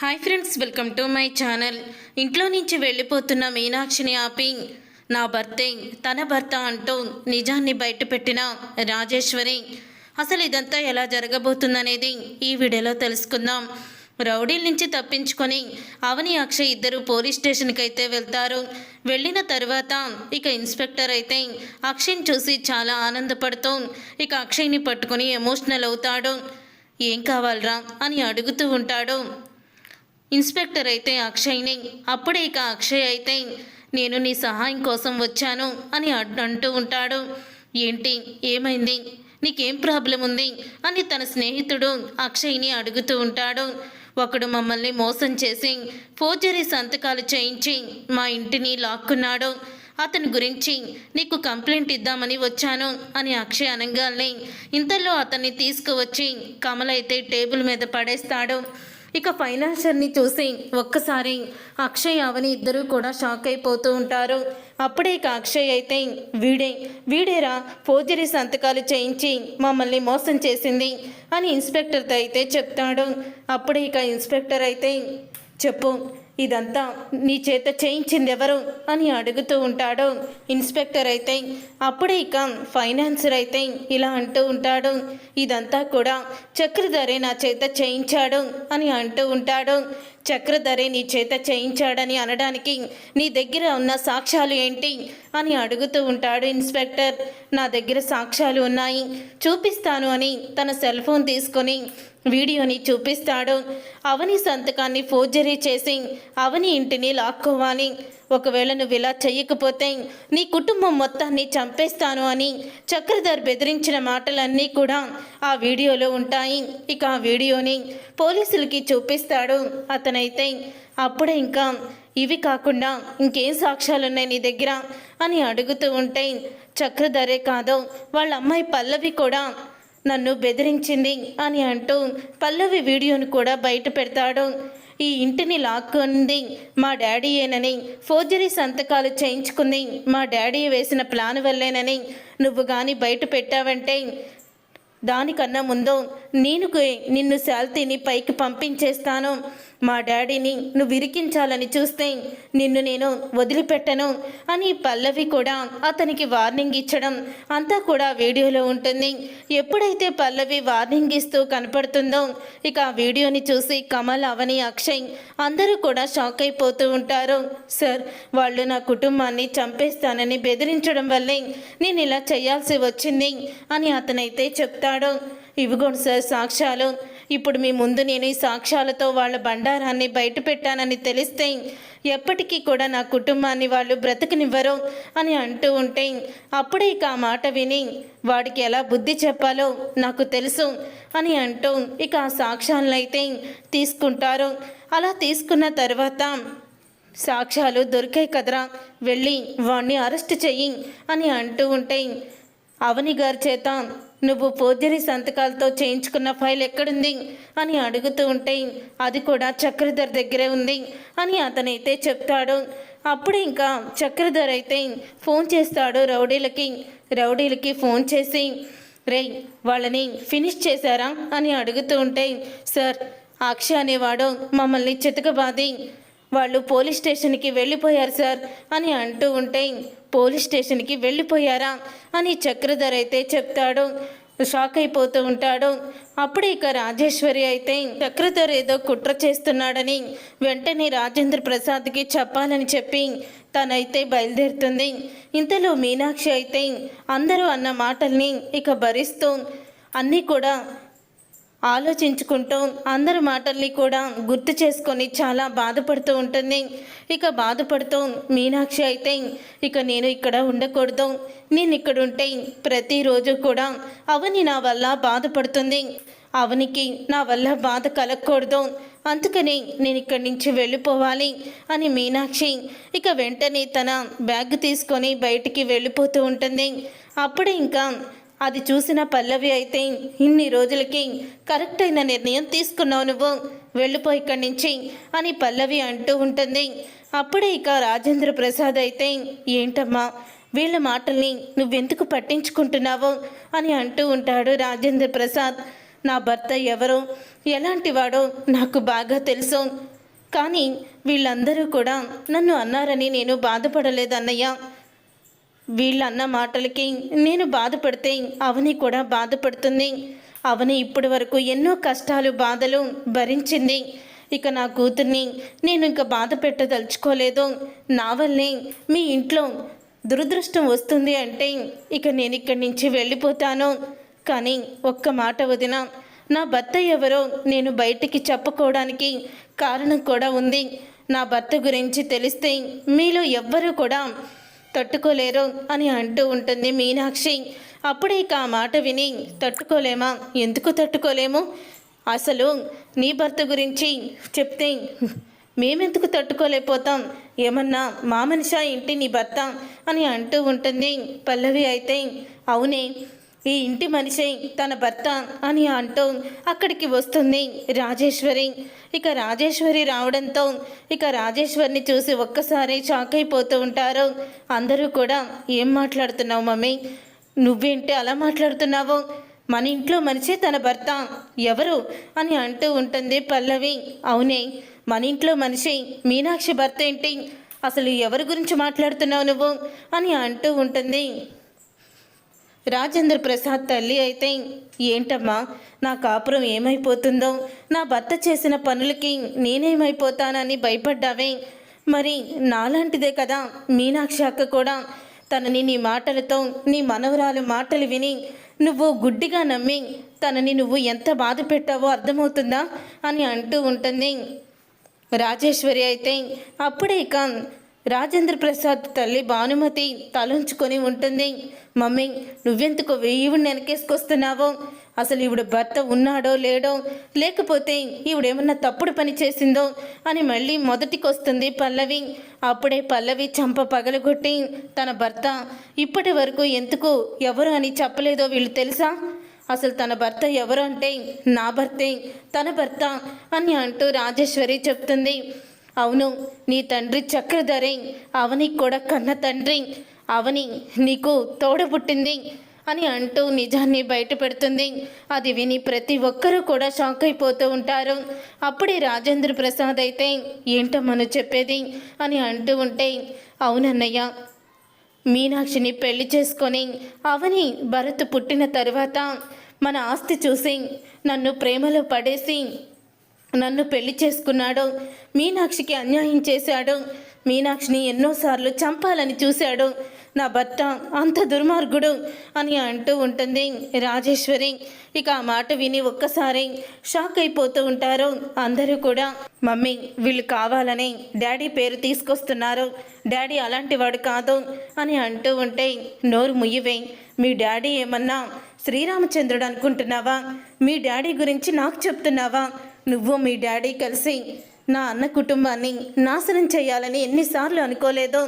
Hi friends welcome to my channel ఇంట్లో నుంచి వెళ్ళిపోతున్న మీనాక్షిని ఆపి నా భర్తే తన భర్త అంటూ నిజాన్ని బయటపెట్టిన రాజేశ్వరి. అసలు ఇదంతా ఎలా జరగబోతుందనేది ఈ వీడియోలో తెలుసుకుందాం. రౌడీల నుంచి తప్పించుకొని అవని అక్షయ్ ఇద్దరు పోలీస్ స్టేషన్కి అయితే వెళ్తారు. వెళ్ళిన తర్వాత ఇక ఇన్స్పెక్టర్ అయితే అక్షయ్ని చూసి చాలా ఆనందపడుతూ ఇక అక్షయ్ని పట్టుకొని ఎమోషనల్ అవుతాడు. ఏం కావాలరా అని అడుగుతూ ఉంటాడు. ఇన్స్పెక్టర్ అయితే అక్షయ్ని అప్పుడే ఇక అక్షయ్ అయితే నేను నీ సహాయం కోసం వచ్చాను అని అంటూ ఉంటాడు. ఏంటి? ఏమైంది? నీకేం ప్రాబ్లం ఉంది? అని తన స్నేహితుడు అక్షయ్ని అడుగుతూ ఉంటాడు. ఒకడు మమ్మల్ని మోసం చేసి ఫోర్జరీ సంతకాలు చేయించి మా ఇంటిని లాక్కున్నాడు. అతని గురించి నీకు కంప్లైంట్ ఇద్దామని వచ్చాను అని అక్షయ్ అనగానే ఇంతలో అతన్ని తీసుకువచ్చి కమలైతే టేబుల్ మీద పడేస్తాడు. ఇక ఫైనాన్షియర్ని చూసి ఒక్కసారి అక్షయ్ అవని ఇద్దరూ కూడా షాక్ అయిపోతూ ఉంటారు. అప్పుడే ఇక అక్షయ్ అయితే వీడే వీడేరా ఫోర్జరీ సంతకాలు చేయించి మమ్మల్ని మోసం చేసింది అని ఇన్స్పెక్టర్తో అయితే చెప్తాడు. అప్పుడే ఇక ఇన్స్పెక్టర్ అయితే చెప్పు ఇదంతా నీ చేత చేయించింది ఎవరు అని అడుగుతూ ఉంటాడు. ఇన్స్పెక్టర్ అయితే అప్పుడే ఇక ఫైనాన్సర్ అయితే ఇలా అంటూ ఉంటాడు. ఇదంతా కూడా చక్రధరే నా చేత చేయించాడు అని అంటూ ఉంటాడు. చక్రధరే నీ చేత చేయించాడని అనడానికి నీ దగ్గర ఉన్న సాక్ష్యాలు ఏంటి? అని అడుగుతూ ఉంటాడు ఇన్స్పెక్టర్. నా దగ్గర సాక్ష్యాలు ఉన్నాయి. చూపిస్తాను అని తన సెల్ ఫోన్ తీసుకొని వీడియోని చూపిస్తాడు. అవని సంతకాన్ని ఫోర్జరీ చేసి అవని ఇంటిని లాక్కోవాలి. ఒకవేళ నువ్వు ఇలా చెయ్యకపోతే నీ కుటుంబం మొత్తాన్ని చంపేస్తాను అని చక్రధర్ బెదిరించిన మాటలన్నీ కూడా ఆ వీడియోలో ఉంటాయి. ఇక ఆ వీడియోని పోలీసులకి చూపిస్తాడు. అతనైతే అప్పుడే ఇంకా ఇవి కాకుండా ఇంకేం సాక్ష్యాలున్నాయి నీ దగ్గర? అని అడుగుతూ ఉంటే చక్రధరే కాదు వాళ్ళ అమ్మాయి పల్లవి కూడా నన్ను బెదిరించింది అని అంటూ పల్లవి వీడియోను కూడా బయట పెడతాడు. ఈ ఇంటిని లాక్కుంది మా డాడీయేనని ఫోర్జరీ సంతకాలు చేయించుకుంది. మా డాడీ వేసిన ప్లాన్ వల్లేనని నువ్వు కానీ బయట పెట్టావంటే దానికన్నా ముందు నేను నిన్ను శాల్తీని పైకి పంపించేస్తాను. మా డాడీని నువ్వు ఇరికించాలని చూస్తే నిన్ను నేను వదిలిపెట్టను అని పల్లవి కూడా అతనికి వార్నింగ్ ఇచ్చడం అంతా కూడా వీడియోలో ఉంటుంది. ఎప్పుడైతే పల్లవి వార్నింగ్ ఇస్తూ కనపడుతుందో ఇక ఆ వీడియోని చూసి కమల్ అవని అక్షయ్ అందరూ కూడా షాక్ అయిపోతూ ఉంటారు. సార్ వాళ్ళు నా కుటుంబాన్ని చంపేస్తానని బెదిరించడం వల్లే నేను ఇలా చేయాల్సి వచ్చింది అని అతనైతే చెప్తాడు. ఇవిగోండి సార్ సాక్ష్యాలు. ఇప్పుడు మీ ముందు నేను ఈ సాక్ష్యాలతో వాళ్ళ బండారాన్ని బయట పెట్టానని తెలిస్తే ఎప్పటికీ కూడా నా కుటుంబాన్ని వాళ్ళు బ్రతకనివ్వరు అని అంటూ ఉంటే అప్పుడే ఇక ఆ మాట విని వాడికి ఎలా బుద్ధి చెప్పాలో నాకు తెలుసు అని అంటూ ఇక ఆ సాక్ష్యాలనైతే తీసుకుంటారు. అలా తీసుకున్న తర్వాత సాక్ష్యాలు దొరికాయి కదరా వెళ్ళి వాణ్ణి అరెస్ట్ చెయ్యి అని అంటూ ఉంటే అవని గారి చేత నువ్వు పోర్జరీ సంతకాలతో చేయించుకున్న ఫైల్ ఎక్కడుంది? అని అడుగుతూ ఉంటే అది కూడా చక్రధర్ దగ్గరే ఉంది అని అతనైతే చెప్తాడు. అప్పుడు ఇంకా చక్రధర్ అయితే ఫోన్ చేస్తాడు రౌడీలకి. రౌడీలకి ఫోన్ చేసి రే వాళ్ళని ఫినిష్ చేశారా? అని అడుగుతూ ఉంటే సార్ అక్ష అనేవాడు మమ్మల్ని చితకబాది. వాళ్ళు పోలీస్ స్టేషన్కి వెళ్ళిపోయారు సార్ అని అంటూ ఉంటే పోలీస్ స్టేషన్కి వెళ్ళిపోయారా? అని చక్రధర్ అయితే చెప్తాడు. షాక్ అయిపోతూ ఉంటాడు. అప్పుడు ఇక రాజేశ్వరి అయితే చక్రధర్ ఏదో కుట్ర చేస్తున్నాడని వెంటనే రాజేంద్ర ప్రసాద్కి చెప్పాలని చెప్పి తనైతే బయలుదేరుతుంది. ఇంతలో మీనాక్షి అయితే అందరూ అన్న మాటల్ని ఇక భరిస్తూ అన్నీ కూడా ఆలోచించుకుంటూ అందరి మాటల్ని కూడా గుర్తు చేసుకొని చాలా బాధపడుతూ ఉంటుంది. ఇక బాధపడుతూ మీనాక్షి అయితే ఇక నేను ఇక్కడ ఉండకూడదు. నేను ఇక్కడ ఉంటే ప్రతిరోజు కూడా అవని నా వల్ల బాధపడుతుంది. అవనికి నా వల్ల బాధ కలగకూడదు. అందుకని నేను ఇక్కడి నుంచి వెళ్ళిపోవాలి అని మీనాక్షి ఇక వెంటనే తన బ్యాగ్ తీసుకొని బయటికి వెళ్ళిపోతూ ఉంటుంది. అప్పుడే ఇంకా అది చూసిన పల్లవి అయితే ఇన్ని రోజులకి కరెక్ట్ అయిన నిర్ణయం తీసుకున్నావు నువ్వు. వెళ్ళిపో ఇక్కడి నుంచి అని పల్లవి అంటూ ఉంటుంది. అప్పుడే ఇక రాజేంద్ర ప్రసాద్ అయితే ఏంటమ్మా వీళ్ళ మాటల్ని నువ్వెందుకు పట్టించుకుంటున్నావు అని అంటూ ఉంటాడు రాజేంద్ర ప్రసాద్. నా భర్త ఎవరో ఎలాంటి వాడో నాకు బాగా తెలుసు. కానీ వీళ్ళందరూ కూడా నన్ను అన్నారని నేను బాధపడలేదన్నయ్య వీళ్ళన్న మాటలకి నేను బాధపడితే అవని కూడా బాధపడుతుంది. అవని ఇప్పటి వరకు ఎన్నో కష్టాలు బాధలు భరించింది. ఇక నా కూతుర్ని నేను ఇంకా బాధ పెట్టదలుచుకోలేదు. నా వల్లే మీ ఇంట్లో దురదృష్టం వస్తుంది అంటే ఇక నేను ఇక్కడి నుంచి వెళ్ళిపోతాను. కానీ ఒక్క మాట వదిన నా భర్త ఎవరో నేను బయటికి చెప్పుకోవడానికి కారణం కూడా ఉంది. నా భర్త గురించి తెలిస్తే మీలో ఎవ్వరూ కూడా తట్టుకోలేరు అని అంటూ ఉంటుంది మీనాక్షి. అప్పుడే ఇక ఆ మాట విని తట్టుకోలేమా? ఎందుకు తట్టుకోలేము? అసలు నీ భర్త గురించి చెప్తే మేమెందుకు తట్టుకోలేకపోతాం? ఏమన్నా మా మనిషా ఇంటి నీ భర్త? అని అంటూ ఉంటుంది పల్లవి అయితే. అవునే ఈ ఇంటి మనిషి తన భర్త అని అంటూ అక్కడికి వస్తుంది రాజేశ్వరి. ఇక రాజేశ్వరి రావడంతో ఇక రాజేశ్వరిని చూసి ఒక్కసారి షాక్ అయిపోతూ ఉంటారు. అందరూ కూడా ఏం మాట్లాడుతున్నావు మమ్మీ? నువ్వేంటి అలా మాట్లాడుతున్నావు? మన ఇంట్లో మనిషి తన భర్త. ఎవరు? అని అంటూ ఉంటుంది పల్లవి. అవునే మన ఇంట్లో మనిషి మీనాక్షి భర్త ఏంటి? అసలు ఎవరి గురించి మాట్లాడుతున్నావు నువ్వు? అని అంటూ ఉంటుంది రాజేంద్ర ప్రసాద్ తల్లి అయితే ఏంటమ్మా నా కాపురం ఏమైపోతుందో? నా భర్త చేసిన పనులకి నేనేమైపోతానని భయపడ్డావే. మరి నాలాంటిదే కదా మీనాక్షి అక్క కూడా. తనని నీ మాటలతో నీ మనవరాలు మాటలు విని నువ్వు గుడ్డిగా నమ్మి తనని నువ్వు ఎంత బాధ పెట్టావో అర్థమవుతుందా అని అంటూ ఉంటుంది. రాజేశ్వరి అయితే అప్పుడే ఇక రాజేంద్ర ప్రసాద్ తల్లి భానుమతి తలంచుకొని ఉంటుంది. మమ్మీ నువ్వెందుకు ఈవిడ వెనకేసుకొస్తున్నావో? అసలు ఈవిడ భర్త ఉన్నాడో లేడో? లేకపోతే ఈవిడేమన్నా తప్పుడు పని చేసిందో? అని మళ్ళీ మొదటికొస్తుంది పల్లవి. అప్పుడే పల్లవి చంప పగలగొట్టి తన భర్త ఇప్పటి వరకు ఎందుకు ఎవరు అని చెప్పలేదో వీళ్ళు తెలుసా? అసలు తన భర్త ఎవరు అంటే నా భర్తే తన భర్త అని అంటూ రాజేశ్వరి చెప్తుంది. అవును నీ తండ్రి చక్రధరి అవని కూడా కన్న తండ్రి అవని నీకు తోడబుట్టింది అని అంటూ నిజాన్ని బయట పెడుతుంది అది విని ప్రతి ఒక్కరూ కూడా షాక్ అయిపోతూ ఉంటారు. అప్పుడే రాజేంద్ర ప్రసాద్ అయితే ఏంటమ్మను చెప్పేది? అని అంటూ ఉంటే అవునన్నయ్య మీనాక్షిని పెళ్ళి చేసుకొని అవని భరత్ పుట్టిన తర్వాత మన ఆస్తి చూసి నన్ను ప్రేమలో పడేసి నన్ను పెళ్ళి చేసుకున్నాడు. మీనాక్షికి అన్యాయం చేశాడు. మీనాక్షిని ఎన్నోసార్లు చంపాలని చూశాడు. నా భర్త అంత దుర్మార్గుడు అని అంటూ ఉంటుంది రాజేశ్వరి. ఇక ఆ మాట విని ఒక్కసారి షాక్ అయిపోతూ ఉంటారు. అందరూ కూడా మమ్మీ వీళ్ళు కావాలని డాడీ పేరు తీసుకొస్తున్నారు. డాడీ అలాంటి వాడు కాదు అని అంటూ ఉంటే నోరు ముయ్యవే. మీ డాడీ ఏమన్నా శ్రీరామచంద్రుడు అనుకుంటున్నావా? మీ డాడీ గురించి నాకు చెప్తున్నావా? నువ్వు మీ డాడీ కలిసి నా అన్న కుటుంబాన్ని నాశనం చేయాలని ఎన్నిసార్లు అనుకోలేదో.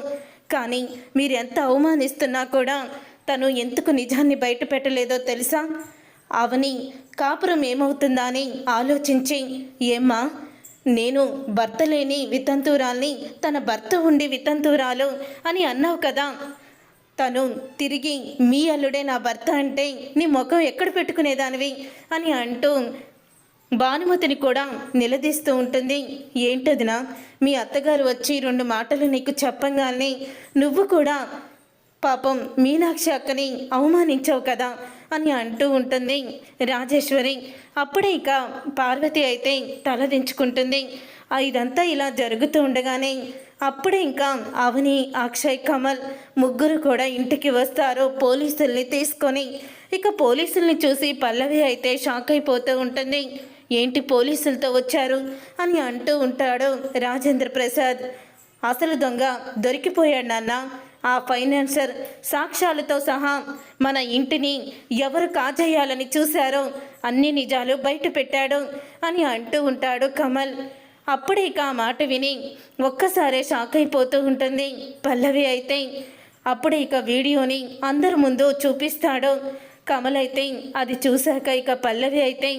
కానీ మీరు ఎంత అవమానిస్తున్నా కూడా తను ఎందుకు నిజాన్ని బయట పెట్టలేదో తెలుసా? అవని కాపురం ఏమవుతుందా అని ఆలోచించి ఏమ్మా నేను భర్త లేని వితంతురాల్ని తన భర్త ఉండి వితంతురాలు అని అన్నావు కదా? తను తిరిగి మీ అల్లుడే నా భర్త అంటే నీ ముఖం ఎక్కడ పెట్టుకునేదానివి? అని అంటూ భానుమతిని కూడా నిలదీస్తూ ఉంటుంది. ఏంటదినా మీ అత్తగారు వచ్చి రెండు మాటలు నీకు చెప్పంగానే నువ్వు కూడా పాపం మీనాక్షి అక్కని అవమానించావు కదా అని అంటూ ఉంటుంది. రాజేశ్వరి అప్పుడే ఇక పార్వతి అయితే తలదించుకుంటుంది ఇదంతా ఇలా జరుగుతూ ఉండగానే అప్పుడే ఇంకా అవని అక్షయ్ కమల్ ముగ్గురు కూడా ఇంటికి వస్తారు. పోలీసుల్ని తీసుకొని ఇక పోలీసుల్ని చూసి పల్లవి అయితే షాక్ అయిపోతూ ఉంటుంది. ఏంటి పోలీసులతో వచ్చారు? అని అంటూ ఉంటాడు రాజేంద్ర ప్రసాద్. అసలు దొంగ దొరికిపోయాడు నాన్న. ఆ ఫైనాన్సర్ సాక్ష్యాలతో సహా మన ఇంటిని ఎవరు కాజేయాలని చూశారో అన్ని నిజాలు బయట పెట్టాడు అని అంటూ ఉంటాడు కమల్. అప్పుడే ఇక ఆ మాట విని ఒక్కసారే షాక్ అయిపోతూ ఉంటుంది. పల్లవి అయితే అప్పుడే ఇక వీడియోని అందరి ముందు చూపిస్తాడు. కమల్ అయితే అది చూశాక ఇక పల్లవి అయితే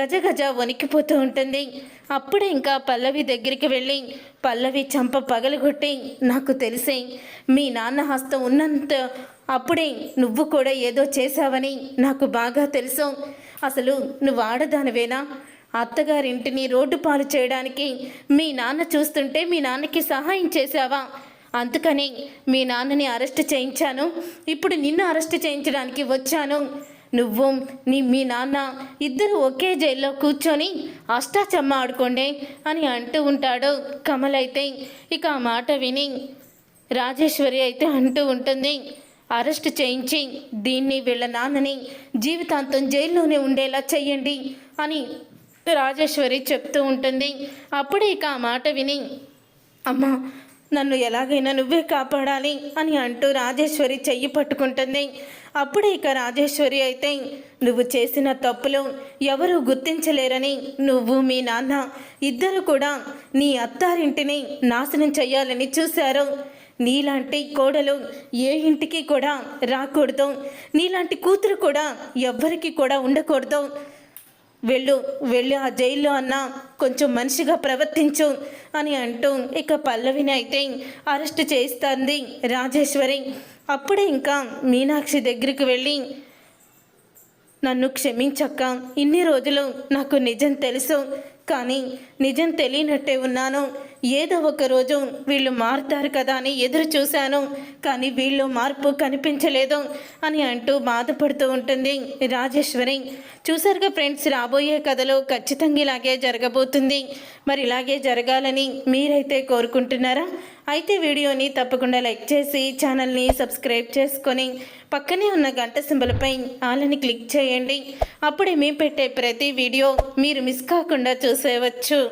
గజ గజ వణికిపోతూ ఉంటుంది. అప్పుడే ఇంకా పల్లవి దగ్గరికి వెళ్ళి పల్లవి చంప పగలగొట్టి నాకు తెలిసే మీ నాన్న హస్తం ఉన్నంత అప్పుడే నువ్వు కూడా ఏదో చేశావని నాకు బాగా తెలుసు. అసలు నువ్వు ఆడదానివేనా? అత్తగారింటిని రోడ్డు పాలు చేయడానికి మీ నాన్న చూస్తుంటే మీ నాన్నకి సహాయం చేశావా? అందుకని మీ నాన్నని అరెస్ట్ చేయించాను. ఇప్పుడు నిన్ను అరెస్ట్ చేయించడానికి వచ్చాను. నువ్వు నీ మీ నాన్న ఇద్దరు ఒకే జైల్లో కూర్చొని అష్టాచమ్మ ఆడుకోండి అని అంటూ ఉంటాడు కమల్ అయితే. ఇక ఆ మాట విని రాజేశ్వరి అయితే అంటూ ఉంటుంది అరెస్ట్ చేయించి దీన్ని వీళ్ళ నాన్నని జీవితాంతం జైల్లోనే ఉండేలా చెయ్యండి అని రాజేశ్వరి చెప్తూ ఉంటుంది. అప్పుడే ఇక ఆ మాట విని అమ్మా నన్ను ఎలాగైనా నువ్వే కాపాడాలి అని అంటూ రాజేశ్వరి చెయ్యి పట్టుకుంటుంది. అప్పుడే ఇక రాజేశ్వరి అయితే నువ్వు చేసిన తప్పులు ఎవరూ గుర్తించలేరని నువ్వు మీ నాన్న ఇద్దరు కూడా నీ అత్తారింటిని నాశనం చేయాలని చూశారు. నీలాంటి కోడలు ఏ ఇంటికి కూడా రాకూడదు. నీలాంటి కూతురు కూడా ఎవ్వరికి కూడా ఉండకూడదు. వెళ్ళు వెళ్ళి ఆ జైల్లో అన్న కొంచెం మనిషిగా ప్రవర్తించు అని అంటూ ఇక పల్లవిని అయితే అరెస్ట్ చేస్తుంది రాజేశ్వరి. అప్పుడే ఇంకా మీనాక్షి దగ్గరికి వెళ్ళి నన్ను క్షమించక్క ఇన్ని రోజులు నాకు నిజం తెలుసు కానీ నిజం తెలియనట్టే ఉన్నాను. ఏదో ఒక రోజు వీళ్ళు మారుతారు కదా అని ఎదురు చూశాను కానీ వీళ్ళు మార్పు కనిపించలేదు అని అంటూ బాధపడుతూ ఉంటుంది రాజేశ్వరి. చూసారుగా ఫ్రెండ్స్ రాబోయే కథలో ఖచ్చితంగా ఇలాగే జరగబోతుంది. మరి ఇలాగే జరగాలని మీరైతే కోరుకుంటున్నారా? అయితే వీడియోని తప్పకుండా లైక్ చేసి ఛానల్ని సబ్స్క్రైబ్ చేసుకొని పక్కనే ఉన్న గంట సింబలపై ఆలని క్లిక్ చేయండి. అప్పుడే మేము పెట్టే ప్రతి వీడియో మీరు మిస్ కాకుండా చూసేవచ్చు.